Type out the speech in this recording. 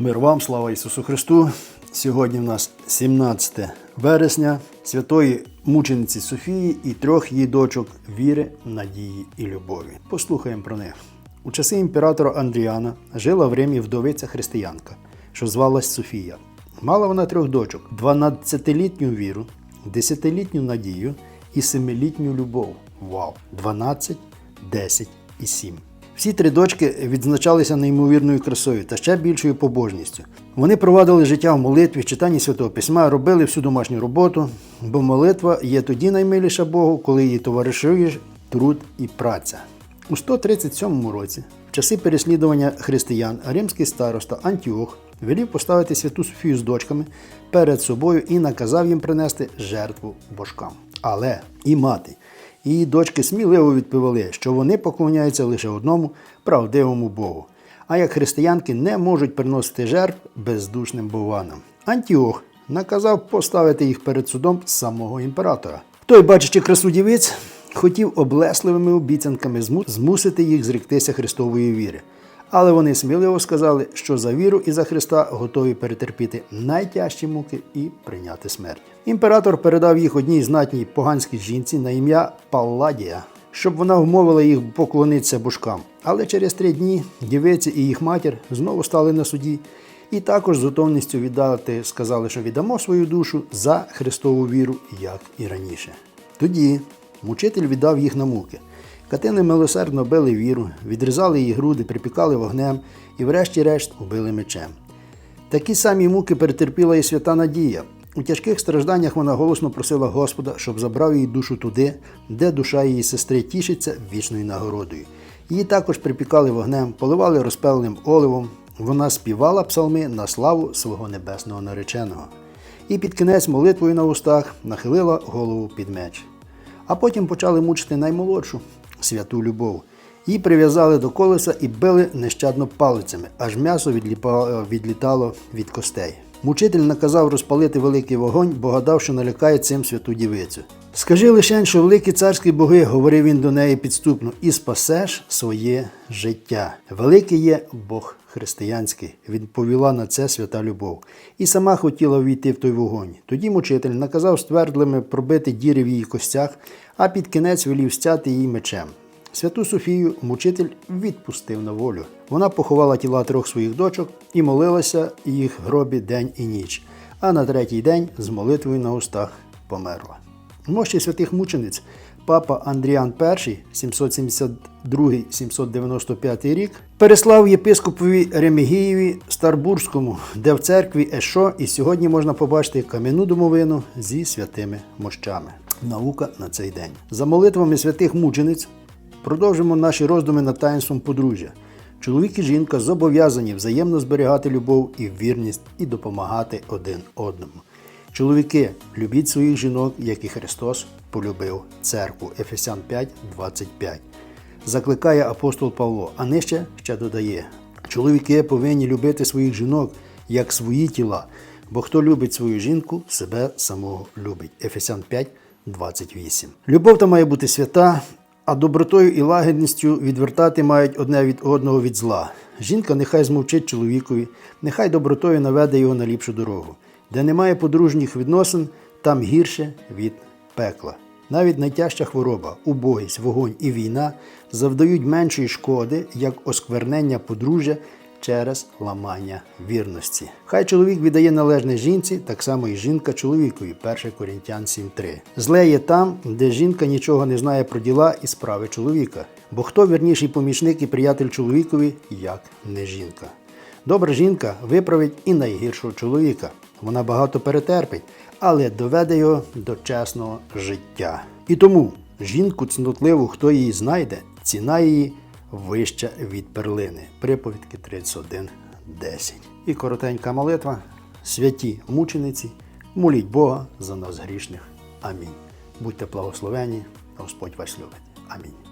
Мир вам, слава Ісусу Христу! Сьогодні в нас 17 вересня святої мучениці Софії і трьох її дочок віри, надії і любові. Послухаємо про них. У часи імператора Андріана жила в Римі вдовиця християнка, що звалась Софія. Мала вона трьох дочок: 12-літню віру, 10-літню надію і 7-літню любов. Вау! 12, 10 і 7. Всі три дочки відзначалися неймовірною красою та ще більшою побожністю. Вони провадили життя в молитві, читанні святого письма, робили всю домашню роботу, бо молитва є тоді наймиліша Богу, коли її товаришує труд і праця. У 137 році, в часи переслідування християн, римський староста Антіох велів поставити святу Софію з дочками перед собою і наказав їм принести жертву божкам. Але і мати, її дочки сміливо відповіли, що вони поклоняються лише одному правдивому Богу. А як християнки не можуть приносити жертв бездушним бованам. Антіох наказав поставити їх перед судом самого імператора. Той, бачачи красу дівиць, хотів облесливими обіцянками змусити їх зріктися Христової віри. Але вони сміливо сказали, що за віру і за Христа готові перетерпіти найтяжчі муки і прийняти смерть. Імператор передав їх одній знатній поганській жінці на ім'я Палладія, щоб вона вмовила їх поклонитися божкам. Але через три дні дівиці і їх матір знову стали на суді і також з готовністю віддати сказали, що віддамо свою душу за Христову віру, як і раніше. Тоді мучитель віддав їх на муки. Катини милосердно били віру, відрізали її груди, припікали вогнем і, врешті-решт, убили мечем. Такі самі муки перетерпіла і свята Надія. У тяжких стражданнях вона голосно просила Господа, щоб забрав її душу туди, де душа її сестри тішиться вічною нагородою. Її також припікали вогнем, поливали розпеленим оливом. Вона співала псалми на славу свого небесного нареченого. І під кінець молитвою на устах нахилила голову під меч. А потім почали мучити наймолодшу святу любов. Її прив'язали до колеса і били нещадно палицями, аж м'ясо відлітало від костей. Мучитель наказав розпалити великий вогонь, бо гадав, що налякає цим святу дівицю. Скажи лише, що великі царські боги, говорив він до неї підступно, і спасеш своє життя. Великий є Бог християнський, відповіла на це свята любов, і сама хотіла війти в той вогонь. Тоді мучитель наказав ствердлими пробити діри в її костях, а під кінець велів стяти її мечем. Святу Софію мучитель відпустив на волю. Вона поховала тіла трьох своїх дочок і молилася їх гробі день і ніч, а на третій день з молитвою на устах померла. Мощі святих мучениць папа Андріан І 772-795 рік переслав єпископові Ремігієві Старбурзькому, де в церкві Ешо і сьогодні можна побачити кам'яну домовину зі святими мощами. Наука на цей день. За молитвами святих мучениць продовжимо наші роздуми над таїнством подружжя. Чоловік і жінка зобов'язані взаємно зберігати любов і вірність і допомагати один одному. Чоловіки, любіть своїх жінок, як і Христос полюбив церкву. Ефесян 5, 25. Закликає апостол Павло, а нижче ще додає: чоловіки повинні любити своїх жінок як свої тіла, бо хто любить свою жінку, себе самого любить. Ефесян 5, 28. Любов та має бути свята, а добротою і лагідністю відвертати мають одне від одного від зла. Жінка нехай змовчить чоловікові, нехай добротою наведе його на ліпшу дорогу. Де немає подружніх відносин, там гірше від пекла. Навіть найтяжча хвороба, убогість, вогонь і війна завдають меншої шкоди, як осквернення подружжя через ламання вірності. Хай чоловік віддає належне жінці, так само і жінка чоловікові. 1 Корінтян 7.3. Зле є там, де жінка нічого не знає про діла і справи чоловіка. Бо хто вірніший помічник і приятель чоловікові, як не жінка. Добра жінка виправить і найгіршого чоловіка. Вона багато перетерпить, але доведе його до чесного життя. І тому жінку цнотливу, хто її знайде, ціна її вища від перлини. Приповідки 31.10. І коротенька молитва. Святі мучениці, моліть Бога за нас грішних. Амінь. Будьте благословені, Господь вас любить. Амінь.